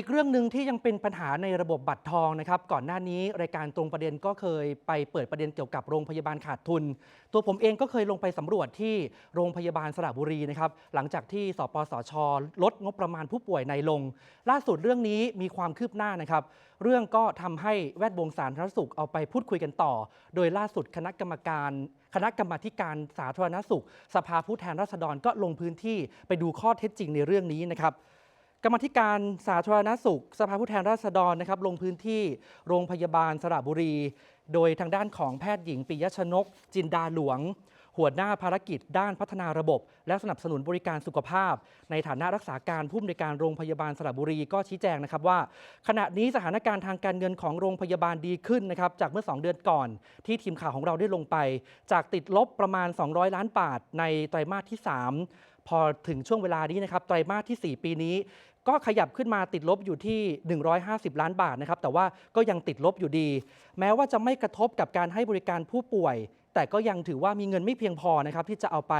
อีกเรื่องหนึ่งที่ยังเป็นปัญหาในระบบบัตรทองนะครับก่อนหน้านี้รายการตรงประเด็นก็เคยไปเปิดประเด็นเกี่ยวกับโรงพยาบาลขาดทุน ตัวผมเองก็เคยลงไปสำรวจที่โรงพยาบาลสระบุรีนะครับหลังจากที่สปสช ลดงบประมาณผู้ป่วยในลง ล่าสุดเรื่องนี้มีความคืบหน้านะครับ เรื่องก็ทำให้แวดวงสาธารณสุขเอาไปพูดคุยกันต่อ โดยล่าสุดคณะกรรมการคณะกรรมาธิการสาธารณสุข สภาผู้แทนราษฎรก็ลงพื้นที่ไปดูข้อเท็จจริงในเรื่องนี้นะครับ กรรมธิการสาธารณสุข สภาผู้แทนราษฎรนะครับลงพื้นที่โรงพยาบาลสระบุรี โดยทางด้านของแพทย์หญิงปิยชนก จินดาหลวง หัวหน้าภารกิจด้านพัฒนาระบบ และสนับสนุนบริการสุขภาพ ในฐานะรักษาการผู้อำนวยการโรงพยาบาลสระบุรีก็ชี้แจงนะครับว่า ขณะนี้สถานการณ์ทางการเงินของโรงพยาบาลดีขึ้นนะครับจากเมื่อ 2 เดือนก่อน ที่ทีมข่าวของเราได้ลงไป จากติดลบประมาณ 200 ล้านบาทในไตรมาสที่ 3 พอถึงช่วงเวลานี้นะครับไตรมาสที่ 4 ปีนี้ ก็ขยับขึ้นมาติดลบอยู่ที่ 150 ล้านบาทนะครับ แต่ว่าก็ยังติดลบอยู่ดี แม้ว่าจะไม่กระทบกับการให้บริการผู้ป่วย แต่ก็ยังถือว่ามีเงินไม่เพียงพอนะครับ ที่จะเอาไป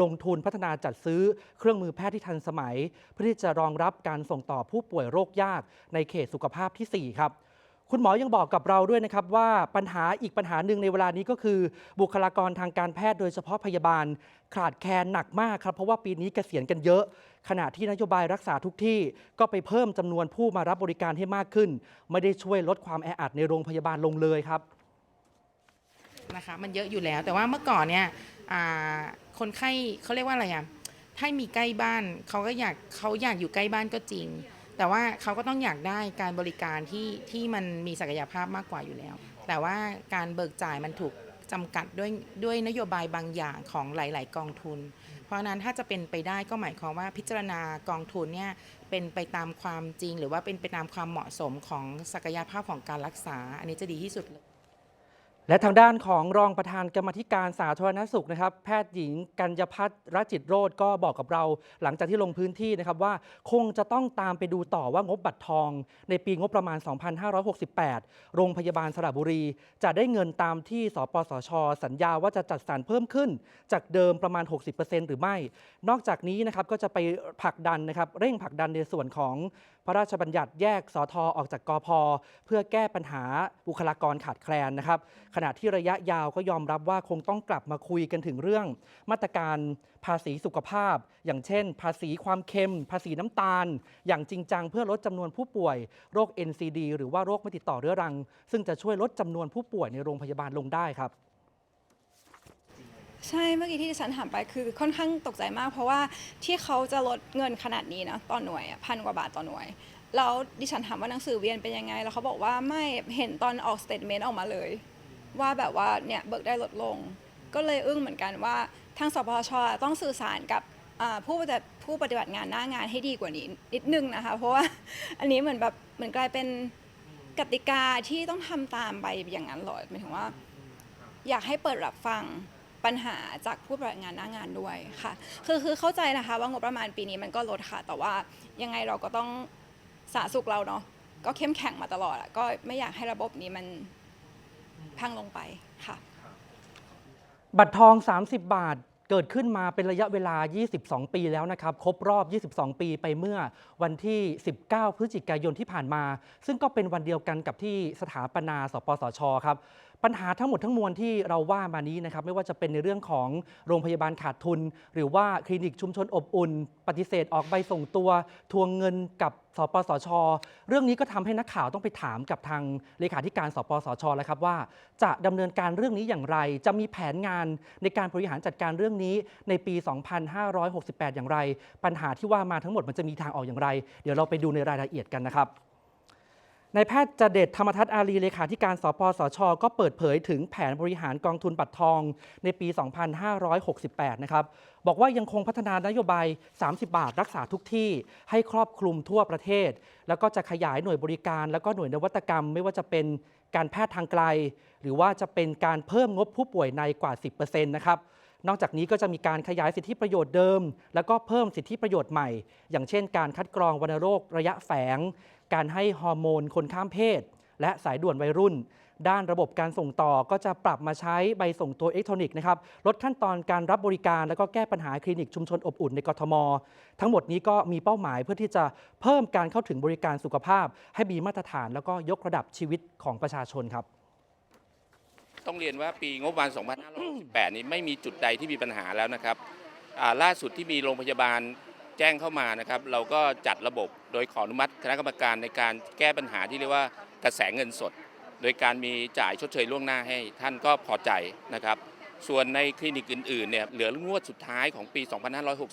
ลงทุนพัฒนาจัดซื้อเครื่องมือแพทย์ที่ทันสมัย เพื่อที่จะรองรับการส่งต่อผู้ป่วยโรคยากในเขตสุขภาพที่ 4 ครับคุณหมอยังบอกกับเราด้วยนะครับว่าปัญหาอีกปัญหาหนึ่งในเวลานี้ก็คือ บุคลากรทางการแพทย์โดยเฉพาะพยาบาล ขาดแคลนหนักมากครับ เพราะว่าปีนี้เกษียณกันเยอะ ขณะที่นโยบายรักษาทุกที่ก็ไปเพิ่มจำนวนผู้มารับบริการให้มากขึ้น ไม่ได้ช่วยลดความแออัดในโรงพยาบาลลงเลยครับนะคะมันเยอะอยู่แล้วแต่ว่าเมื่อก่อนเนี่ยคนไข้เขาเรียกว่าอะไรอะถ้ามีใกล้บ้านเขาก็อยากเขาอยากอยู่ใกล้บ้านก็จริง แต่ว่าเขาก็ต้องอยากได้การบริการที่ที่มันมีศักยภาพมากกว่าอยู่แล้ว แต่ว่าการเบิกจ่ายมันถูกจำกัดด้วยด้วยนโยบายบางอย่างของหลาย ๆ กองทุน เพราะฉะนั้นถ้าจะเป็นไปได้ก็หมายความว่าพิจารณากองทุนเนี่ยเป็นไปตามความจริง หรือว่าเป็นไปตามความเหมาะสมของศักยภาพของการรักษา อันนี้จะดีที่สุดเลย และทางด้านของรองประธานกรรมธิการสาธารณสุขนะครับแพทย์หญิงกัญญพัฒน์รจิตโรธก็บอกกับเรา หลังจากที่ลงพื้นที่นะครับว่าคงจะต้องตามไปดูต่อว่างบบัตรทอง ในปีงบประมาณ 2568 โรงพยาบาลสระบุรี จะได้เงินตามที่สปสช สัญญาว่าจะจัดสรรเพิ่มขึ้น จากเดิมประมาณ 60%หรือไม่ นอกจากนี้นะครับก็จะไปผลักดันนะครับเร่งผลักดันในส่วนของพระราชบัญญัติแยกสอทออกจากกอพเพื่อแก้ปัญหาบุคลากรขาดแคลนนะครับณะที่ระยะยาวก็ยอมรับว่าคงต้องกลับมาคุยกันถึงเรื่อง มาตรการภาษีสุขภาพ อย่างเช่น ภาษีความเค็ม ภาษีน้ำตาล อย่างจริงจังเพื่อลดจำนวนผู้ป่วย โรค NCD หรือว่าโรคไม่ติดต่อเรื้อรัง ซึ่งจะช่วยลดจำนวนผู้ป่วยในโรงพยาบาลลงได้ครับใช่เมื่อกี้ที่ดิฉันถามไปคือค่อนข้างตกใจมาก เพราะว่าที่เขาจะลดเงินขนาดนี้นะต่อหน่วยพันกว่าบาทต่อหน่วยแล้วดิฉันถามว่าหนังสือเวียนเป็นยังไง แล้วเขาบอกว่าไม่เห็นตอนออกสเตทเมนต์ออกมาเลย ว่าแบบว่าเนี่ยเบิกได้ลดลง ก็เลยอึ้งเหมือนกันว่าทางสปชต้องสื่อสารกับผู้ปฏิบัติผู้ปฏิบัติงานหน้างานให้ดีกว่านี้นิดนึงนะคะ เพราะว่าอันนี้เหมือนแบบเหมือนกลายเป็นกติกาที่ต้องทำตามไปอย่างนั้นเลยหมายถึงว่า อยากให้เปิดรับฟังปัญหาจากผู้ปฏิบัติงานหน้างานด้วยค่ะ คือคือเข้าใจนะคะว่างบประมาณปีนี้มันก็ลดค่ะ แต่ว่ายังไงเราก็ต้องสาธารณสุขเราเนาะก็เข้มแข็งมาตลอดอะก็ไม่อยากให้ระบบนี้มัน พังลงไปค่ะ บัตรทอง 30 บาทเกิดขึ้นมาเป็นระยะเวลา 22 ปีแล้วนะครับ ครบรอบ 22 ปีไปเมื่อวันที่ 19 พฤศจิกายนที่ผ่านมา ซึ่งก็เป็นวันเดียวกันกับที่สถาปนา สปสช ครับ ปัญหาทั้งหมดทั้งมวลที่เราว่ามานี้นะครับไม่ว่าจะเป็นในเรื่องของโรงพยาบาลขาดทุน หรือว่าคลินิกชุมชนอบอุ่น ปฏิเสธออกใบส่งตัว ทวงเงินกับสปสช เรื่องนี้ก็ทำให้นักข่าวต้องไปถามกับทางเลขาธิการสปสชแล้วครับว่า จะดำเนินการเรื่องนี้อย่างไร จะมีแผนงานในการบริหารจัดการเรื่องนี้ในปี 2568 อย่างไร ปัญหาที่ว่ามาทั้งหมดมันจะมีทางออกอย่างไร เดี๋ยวเราไปดูในรายละเอียดกันนะครับ นายแพทย์จเดชธรรมทัศน์อารีเลขาธิการสปสช ก็เปิดเผยถึงแผนบริหารกองทุนบัตรทองในปี 2568 นะครับ บอกว่ายังคงพัฒนานโยบาย 30 บาทรักษาทุกที่ ให้ครอบคลุมทั่วประเทศ แล้วก็จะขยายหน่วยบริการ แล้วก็หน่วยนวัตกรรม ไม่ว่าจะเป็นการแพทย์ทางไกล หรือว่าจะเป็นการเพิ่มงบผู้ป่วยในกว่า 10%นะครับ นอกจากนี้ก็จะมีการขยายสิทธิประโยชน์เดิม แล้วก็เพิ่มสิทธิประโยชน์ใหม่ อย่างเช่น การคัดกรองวัณโรคระยะแฝง การให้ฮอร์โมนคนข้ามเพศ และสายด่วนวัยรุ่น ด้านระบบการส่งต่อก็จะปรับมาใช้ใบส่งตัวอิเล็กทรอนิกส์นะครับลดขั้นตอนการรับบริการ แล้วก็แก้ปัญหาคลินิกชุมชนอบอุ่นในกทม ทั้งหมดนี้ก็มีเป้าหมายเพื่อที่จะเพิ่มการเข้าถึงบริการสุขภาพ ให้มีมาตรฐาน แล้วก็ยกระดับชีวิตของประชาชนครับ ต้องเรียนว่าปีงบประมาณ 2568 นี้ไม่มีจุดใดที่มีปัญหาแล้วนะครับล่าสุดที่มีโรงพยาบาลแจ้งเข้ามานะครับ เราก็จัดระบบโดยขออนุมัติคณะกรรมการในการแก้ปัญหาที่เรียกว่ากระแสเงินสด โดยการมีจ่ายชดเชยล่วงหน้าให้ท่านก็พอใจนะครับ ส่วนในคลินิกอื่นๆเนี่ยเหลืองวดสุดท้ายของปี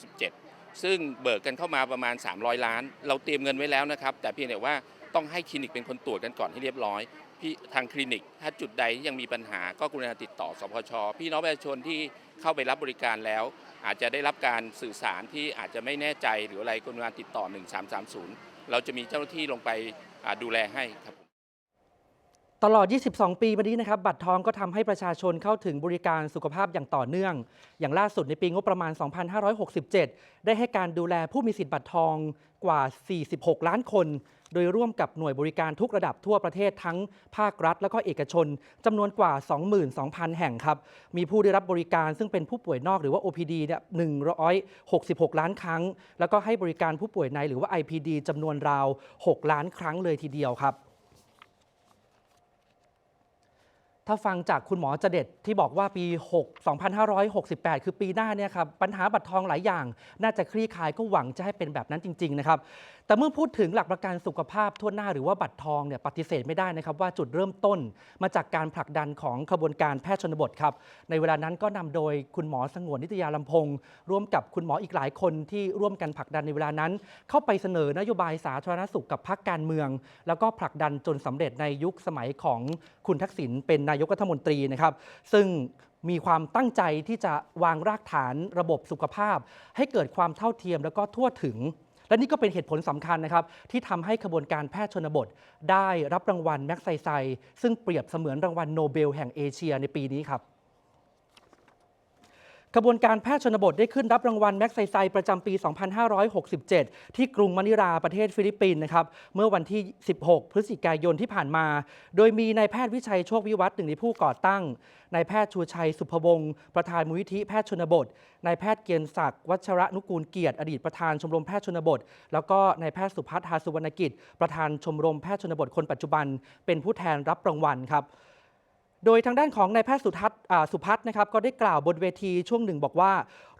2567 ซึ่งเบิกกันเข้ามาประมาณ 300 ล้าน เราเตรียมเงินไว้แล้วนะครับ แต่เพียงแต่ว่า ต้องให้คลินิกเป็นคนตรวจกันก่อนให้เรียบร้อยพี่ทางคลินิก ถ้าจุดใดยังมีปัญหาก็กรุณาติดต่อสพช พี่น้องประชาชนที่เข้าไปรับบริการแล้ว อาจจะได้รับการสื่อสารที่อาจจะไม่แน่ใจหรืออะไรกรุณาติดต่อ 1330 เราจะมีเจ้าหน้าที่ลงไปดูแลให้ครับ ตลอด 22 ปีมานี้นะครับ บัตรทองก็ทำให้ประชาชนเข้าถึงบริการสุขภาพอย่างต่อเนื่อง อย่างล่าสุดในปีงบประมาณ 2567 ได้ให้การดูแลผู้มีสิทธิ์บัตรทองกว่า 46 ล้านคน โดยร่วมกับหน่วยบริการทุกระดับทั่วประเทศทั้งภาครัฐ และก็เอกชนจำนวนกว่า 22,000 แห่งครับ มีผู้ได้รับบริการซึ่งเป็นผู้ป่วยนอกหรือว่า OPD เนี่ย166 ล้านครั้ง แล้วก็ให้บริการผู้ป่วยในหรือว่า IPD จำนวนราว 6 ล้านครั้งเลยทีเดียวครับ ถ้าฟังจากคุณหมอจเด็ดที่บอกว่าปี 6 2568 คือปีหน้าเนี่ยครับปัญหาบัตรทองหลายอย่าง น่าจะคลี่คลายก็หวังจะให้เป็นแบบนั้นจริงๆนะครับแต่เมื่อพูดถึงหลักประกันสุขภาพทั่วหน้าหรือว่าบัตรทองเนี่ยปฏิเสธไม่ได้นะครับว่าจุดเริ่มต้นมาจากการผลักดันของขบวนการแพทย์ชนบทครับในเวลานั้นก็นำโดยคุณหมอสงวนนิตยาลำพงศ์ร่วมกับคุณหมออีกหลายคนที่ร่วมกันผลักดันในเวลานั้น เข้าไปเสนอนโยบายสาธารณสุขกับพรรคการเมือง แล้วก็ผลักดันจนสำเร็จในยุคสมัยของ คุณทักษิณเป็นนายกรัฐมนตรีนะครับ ซึ่งมีความตั้งใจที่จะวางรากฐานระบบสุขภาพ ให้เกิดความเท่าเทียมแล้วก็ทั่วถึง และนี่ก็เป็นเหตุผลสำคัญนะครับ ที่ทำให้ขบวนการแพทย์ชนบท ได้รับรางวัลแม็กไซไซ ซึ่งเปรียบเสมือนรางวัลโนเบลแห่งเอเชียในปีนี้ครับ ขบวนการแพทย์ชนบทได้ขึ้นรับรางวัลแม็กไซไซประจำปี 2567 ที่กรุงมะนิลาประเทศฟิลิปปินส์นะครับ เมื่อวันที่ 16 พฤศจิกายนที่ผ่านมา โดยมีนายแพทย์วิชัยโชควิวัฒน์หนึ่งในผู้ก่อตั้ง นายแพทย์ชูชัยสุภวงศ์ประธานมูลนิธิแพทย์ชนบท นายแพทย์เกียรติศักดิ์วัชระนุกูลเกียรติอดีตประธานชมรมแพทย์ชนบท แล้วก็นายแพทย์สุพัฒน์หาสุวรรณกิจ ประธานชมรมแพทย์ชนบทคนปัจจุบัน เป็นผู้แทนรับรางวัลครับ โดยทางด้านของนายแพทย์สุทัศน์สุพัฒน์นะครับก็ได้กล่าวบนเวทีช่วงหนึ่งบอกว่า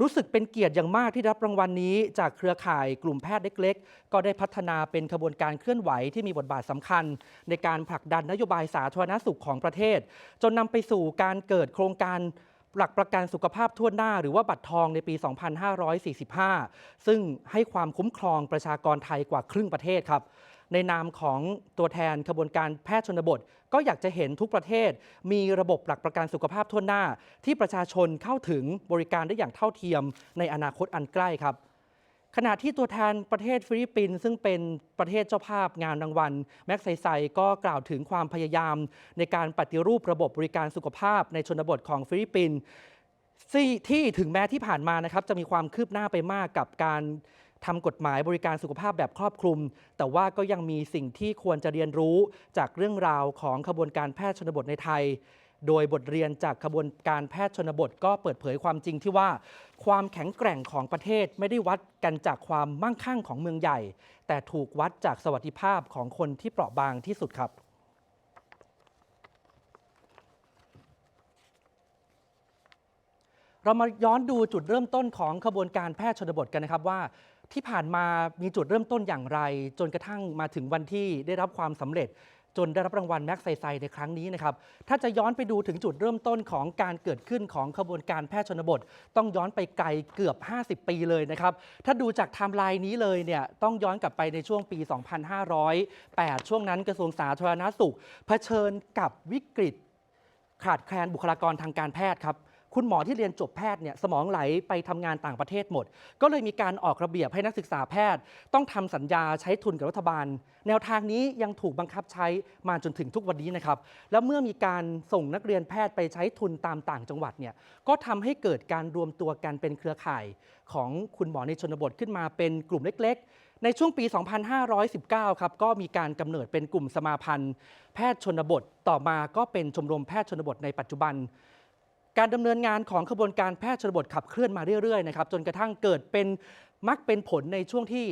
รู้สึกเป็นเกียรติอย่างมากที่รับรางวัลนี้ จากเครือข่ายกลุ่มแพทย์เล็ก ๆ ก็ได้พัฒนาเป็นขบวนการเคลื่อนไหวที่มีบทบาทสำคัญ ในการผลักดันนโยบายสาธารณสุขของประเทศ จนนำไปสู่การเกิดโครงการหลักประกันสุขภาพทั่วหน้าหรือว่าบัตรทองในปี 2545 ซึ่งให้ความคุ้มครองประชากรไทยกว่าครึ่งประเทศครับ ในนามของตัวแทนขบวนการแพทย์ชนบท ก็อยากจะเห็นทุกประเทศ มีระบบหลักประกันสุขภาพทั่วหน้า ที่ประชาชนเข้าถึงบริการได้อย่างเท่าเทียมในอนาคตอันใกล้ครับขณะที่ตัวแทนประเทศฟิลิปปินส์ซึ่งเป็นประเทศเจ้าภาพงานรางวัล แม็กไซไซก็กล่าวถึงความพยายาม ในการปฏิรูประบบบริการสุขภาพในชนบทของฟิลิปปินส์ที่ที่ถึงแม้ที่ผ่านมานะครับจะมีความคืบหน้าไปมากกับการ ทำกฎหมายบริการสุขภาพแบบครอบคลุม แต่ว่าก็ยังมีสิ่งที่ควรจะเรียนรู้จากเรื่องราวของขบวนการแพทย์ชนบทในไทย โดยบทเรียนจากขบวนการแพทย์ชนบทก็เปิดเผยความจริงที่ว่า ความแข็งแกร่งของประเทศไม่ได้วัดกันจากความมั่งคั่งของเมืองใหญ่ แต่ถูกวัดจากสวัสดิภาพของคนที่เปราะบางที่สุดครับเรามาย้อนดูจุดเริ่มต้นของขบวนการแพทย์ชนบทกันนะครับว่า ที่ผ่านมามีจุดเริ่มต้นอย่างไร จนกระทั่งมาถึงวันที่ได้รับความสำเร็จ จนได้รับรางวัลแม็กไซไซในครั้งนี้นะครับ ถ้าจะย้อนไปดูถึงจุดเริ่มต้นของการเกิดขึ้นของขบวนการแพทย์ชนบท ต้องย้อนไปไกลเกือบ 50 ปีเลยนะครับ ถ้าดูจากไทม์ไลน์นี้เลยเนี่ยต้องย้อนกลับไปในช่วงปี 2508 ช่วงนั้นกระทรวงสาธารณสุขเผชิญกับวิกฤตขาดแคลนบุคลากรทางการแพทย์ครับ คุณหมอที่เรียนจบแพทย์เนี่ยสมองไหลไปทำงานต่างประเทศหมด ก็เลยมีการออกระเบียบให้นักศึกษาแพทย์ ต้องทำสัญญาใช้ทุนกับรัฐบาล แนวทางนี้ยังถูกบังคับใช้มาจนถึงทุกวันนี้นะครับแล้วเมื่อมีการส่งนักเรียนแพทย์ไปใช้ทุนตามต่างจังหวัดเนี่ยก็ทำให้เกิดการรวมตัวกันเป็นเครือข่าย ของคุณหมอในชนบทขึ้นมาเป็นกลุ่มเล็ก ๆในช่วงปี 2519 ครับ ก็มีการกำเนิดเป็นกลุ่มสมาพันธ์ แพทย์ชนบท ต่อมาก็เป็นชมรมแพทย์ชนบทในปัจจุบัน การดำเนินงานของขบวนการแพทย์ชนบทขับเคลื่อนมาเรื่อยๆนะครับจนกระทั่งเกิดเป็นมักเป็นผลในช่วงที่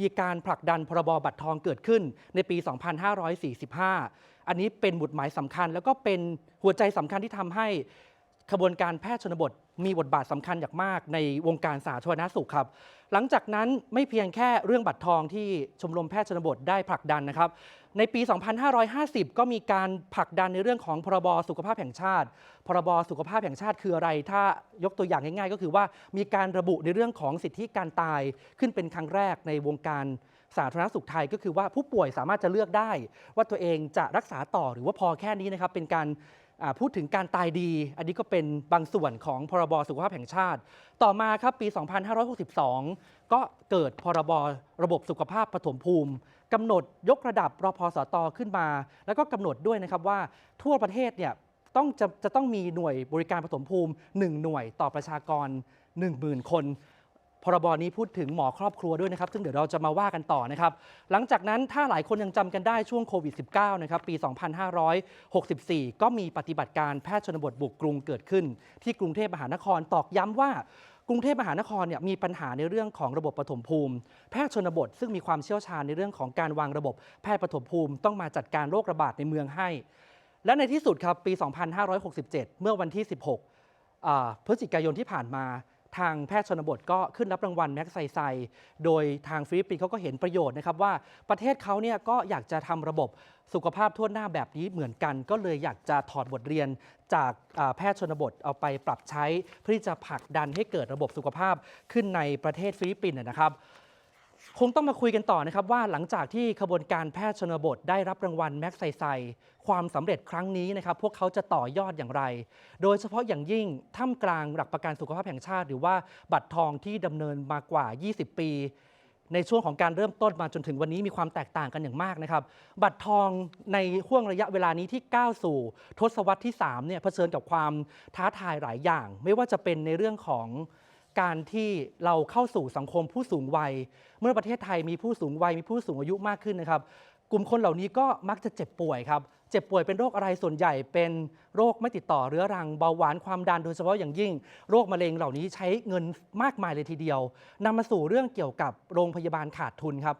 มีการผลักดันพรบบัตรทองเกิดขึ้นในปี 2545 อันนี้เป็นหมุดหมายสำคัญ แล้วก็เป็นหัวใจสำคัญที่ทำให้ขบวนการแพทย์ชนบทมีบทบาทสำคัญอย่างมากในวงการสาธารณสุขครับ หลังจากนั้นไม่เพียงแค่เรื่องบัตรทองที่ชมรมแพทย์ชนบทได้ผลักดันนะครับ ในปี 2550 ก็มีการผลักดันในเรื่องของพรบสุขภาพแห่งชาติ พรบสุขภาพแห่งชาติคืออะไร ถ้ายกตัวอย่างง่ายๆ ก็คือว่ามีการระบุในเรื่องของสิทธิการตายขึ้นเป็นครั้งแรกในวงการสาธารณสุขไทยก็คือว่าผู้ป่วยสามารถจะเลือกได้ ว่าตัวเองจะรักษาต่อหรือว่าพอแค่นี้นะครับเป็นการพูดถึงการตายดี อันนี้ก็เป็นบางส่วนของพรบสุขภาพแห่งชาติ ต่อมาครับปี 2562 ก็เกิดพรบระบบสุขภาพปฐมภูมิ กำหนดยกระดับรพสตขึ้นมา แล้วก็กำหนดด้วยนะครับว่าทั่วประเทศเนี่ยต้องจะจะต้องมีหน่วยบริการปฐมภูมิ 1 หน่วยต่อประชากร 10,000 คนพรบนี้พูดถึงหมอครอบครัวด้วยนะครับ ซึ่งเดี๋ยวเราจะมาว่ากันต่อนะครับ หลังจากนั้นถ้าหลายคนยังจำกันได้ช่วงโควิด -19 นะครับ ปี 2564 ก็มีปฏิบัติการแพทย์ชนบทบุกกรุงเกิดขึ้น ที่กรุงเทพมหานครตอกย้ำว่า กรุงเทพมหานครเนี่ยมีปัญหาในเรื่องของระบบปฐมภูมิ แพทย์ชนบท ซึ่งมีความเชี่ยวชาญในเรื่องของการวางระบบแพทย์ปฐมภูมิต้องมาจัดการโรคระบาดในเมืองให้ และในที่สุดครับปี 2567 เมื่อวันที่ 16พฤศจิกายนที่ผ่านมา ทางแพทย์ชนบทก็ขึ้นรับรางวัลแม็กไซไซ โดยทางฟิลิปปินส์เขาก็เห็นประโยชน์นะครับว่าประเทศเขาเนี่ยก็อยากจะทำระบบสุขภาพทั่วหน้าแบบนี้เหมือนกัน ก็เลยอยากจะถอดบทเรียนจากแพทย์ชนบทเอาไปปรับใช้ เพื่อที่จะผลักดันให้เกิดระบบสุขภาพขึ้นในประเทศฟิลิปปินส์นะครับ คงต้องมาคุยกันต่อนะครับว่าหลังจากที่ขบวนการแพทย์ชนบทได้รับรางวัลแม็กไซไซความสำเร็จครั้งนี้นะครับพวกเขาจะต่อยอดอย่างไร โดยเฉพาะอย่างยิ่งท่ามกลางหลักประกันสุขภาพแห่งชาติ หรือว่าบัตรทองที่ดำเนินมากว่า 20 ปี ในช่วงของการเริ่มต้นมาจนถึงวันนี้มีความแตกต่างกันอย่างมากนะครับ บัตรทองในห่วงระยะเวลานี้ที่ก้าวสู่ ทศวรรษที่3เนี่ยเผชิญกับความท้าทายหลายอย่าง ไม่ว่าจะเป็นในเรื่องของ การที่เราเข้าสู่สังคมผู้สูงวัย เมื่อประเทศไทยมีผู้สูงวัยมีผู้สูงอายุมากขึ้นนะครับ กลุ่มคนเหล่านี้ก็มักจะเจ็บป่วยครับเจ็บป่วยเป็นโรคอะไรส่วนใหญ่เป็นโรคไม่ติดต่อเรื้อรังเบาหวานความดันโดยเฉพาะอย่างยิ่ง โรคมะเร็งเหล่านี้ใช้เงินมากมายเลยทีเดียวนำมาสู่เรื่องเกี่ยวกับโรงพยาบาลขาดทุนครับ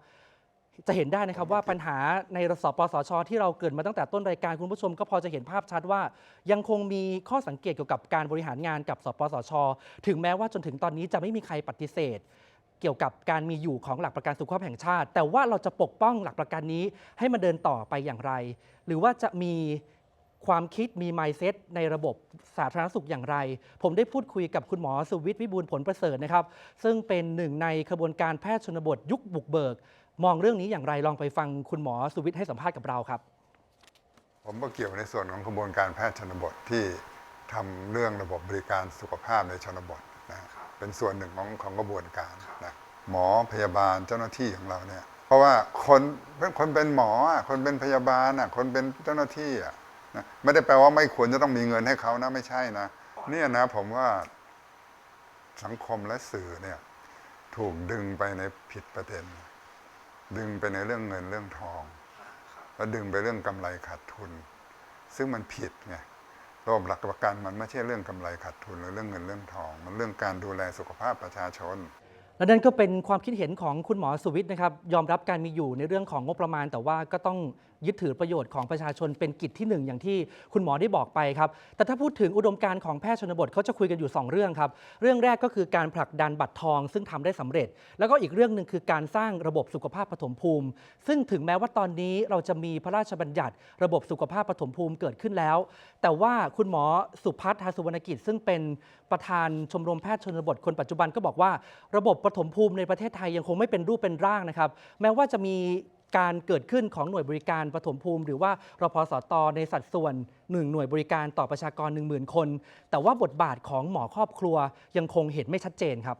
จะเห็นได้นะครับว่าปัญหาในรสปสช ที่เราเกริดมาตั้งแต่ต้นรายการคุณผู้ชมก็พอจะเห็นภาพชัดว่า ยังคงมีข้อสังเกตเกี่ยวกับการบริหารงานกับสปสช ถึงแม้ว่าจนถึงตอนนี้จะไม่มีใครปฏิเสธ เกี่ยวกับการมีอยู่ของหลักประกันสุขภาพแห่งชาติ แต่ว่าเราจะปกป้องหลักประกันนี้ให้มันเดินต่อไปอย่างไร หรือว่าจะมีความคิดมี mindset ในระบบสาธารณสุขอย่างไร ผมได้พูดคุยกับคุณหมอสุวิทย์วิบูลย์ผลประเสริฐนะครับ ซึ่งเป็นหนึ่งในขบวนการแพทย์ชนบทยุคบุกเบิก มองเรื่องนี้อย่างไรลองไปฟังคุณหมอสุวิทย์ให้สัมภาษณ์กับเราครับ ผมก็เกี่ยวในส่วนของกระบวนการแพทย์ชนบทที่ทำเรื่องระบบบริการสุขภาพในชนบทนะเป็นส่วนหนึ่งของของกระบวนการนะหมอพยาบาลเจ้าหน้าที่ของเราเนี่ยเพราะว่าคนเป็นคนเป็นหมอคนเป็นพยาบาลอะคนเป็นเจ้าหน้าที่อะนะไม่ได้แปลว่าไม่ควรจะต้องมีเงินให้เขานะไม่ใช่นะเนี่ยนะผมว่าสังคมและสื่อเนี่ยถูกดึงไปในผิดประเด็น ดึงไปในเรื่องเงินเรื่องทอง แล้วดึงไปเรื่องกำไรขาดทุน ซึ่งมันผิดไงระบบหลักประกันมันไม่ใช่เรื่องกำไรขาดทุนหรือเรื่องเงินเรื่องทอง มันเรื่องการดูแลสุขภาพประชาชน และนั่นก็เป็นความคิดเห็นของคุณหมอสุวิทย์นะครับ ยอมรับการมีอยู่ในเรื่องของงบประมาณ แต่ว่าก็ต้อง ยึดถือประโยชน์ของประชาชนเป็นกิจที่หนึ่งอย่างที่คุณหมอได้บอกไปครับ แต่ถ้าพูดถึงอุดมการณ์ของแพทย์ชนบทเขาจะคุยกันอยู่ 2 เรื่องครับ เรื่องแรกก็คือการผลักดันบัตรทอง ซึ่งทำได้สำเร็จ แล้วก็อีกเรื่องหนึ่งคือการสร้างระบบสุขภาพปฐมภูมิ ซึ่งถึงแม้ว่าตอนนี้เราจะมีพระราชบัญญัติ ระบบสุขภาพปฐมภูมิเกิดขึ้นแล้ว แต่ว่าคุณหมอสุพัฒน์ฮาสุวรรณกิจ ซึ่งเป็นประธานชมรมแพทย์ชนบทคนปัจจุบันก็บอกว่า ระบบปฐมภูมิในประเทศไทยยังคงไม่เป็นรูปเป็นร่างนะครับ แม้ว่าจะมี การเกิดขึ้นของหน่วยบริการปฐมภูมิ หรือว่ารพสตในสัดส่วน 1 หน่วยบริการต่อประชากร 10,000 คน แต่ว่าบทบาทของหมอครอบครัวยังคงเห็นไม่ชัดเจนครับ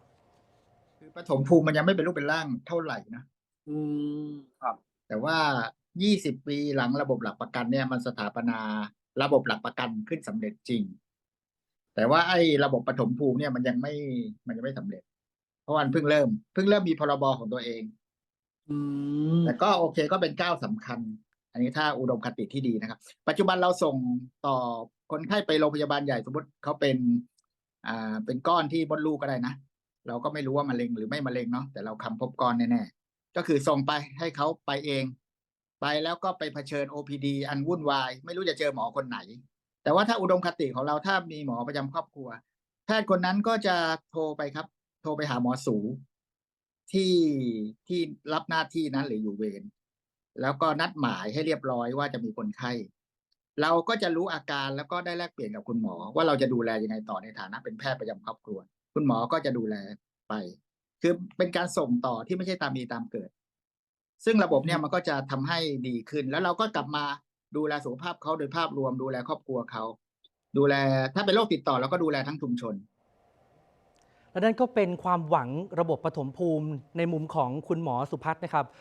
คือปฐมภูมิมันยังไม่เป็นรูปเป็นร่างเท่าไหร่นะอืมครับ แต่ว่า 20 ปีหลังระบบหลักประกันเนี่ยมันสถาปนาระบบหลักประกันขึ้นสำเร็จจริง แต่ว่าไอ้ระบบปฐมภูมิเนี่ยมันยังไม่มันยังไม่สำเร็จ เพราะมันเพิ่งเริ่ม เพิ่งเริ่มมีพรบของตัวเองอืม แต่ก็โอเคก็เป็นก้าวสำคัญ อันนี้ถ้าอุดมคติที่ดีนะครับ ปัจจุบันเราส่งต่อคนไข้ไปโรงพยาบาลใหญ่สมมติเขาเป็น อ่า เป็นก้อนที่มดลูกก็ได้นะ เราก็ไม่รู้ว่ามะเร็งหรือไม่มะเร็งเนาะแต่เราคำพบก้อนแน่ๆก็คือส่งไปให้เขาไปเอง ไปแล้วก็ไปเผชิญ OPD อันวุ่นวาย ไม่รู้จะเจอหมอคนไหน แต่ว่าถ้าอุดมคติของเราถ้ามีหมอประจำครอบครัวแพทย์คนนั้นก็จะโทรไปครับ โทรไปหาหมอสู ที่ที่รับหน้าที่นั้นหรืออยู่เวรแล้วก็นัดหมายให้เรียบร้อยว่าจะมีคนไข้ เราก็จะรู้อาการแล้วก็ได้แลกเปลี่ยนกับคุณหมอ ว่าเราจะดูแลยังไงต่อในฐานะเป็นแพทย์ประจำครอบครัว คุณหมอก็จะดูแลไป คือเป็นการส่งต่อที่ไม่ใช่ตามมีตามเกิด ซึ่งระบบเนี่ยมันก็จะทำให้ดีขึ้น แล้วเราก็กลับมาดูแลสุขภาพเขาโดยภาพรวมดูแลครอบครัวเขาดูแลถ้าเป็นโรคติดต่อเราก็ดูแลทั้งชุมชน และนั่นก็เป็นความหวังระบบปฐมภูมิในมุมของคุณหมอสุพัฒน์นะครับ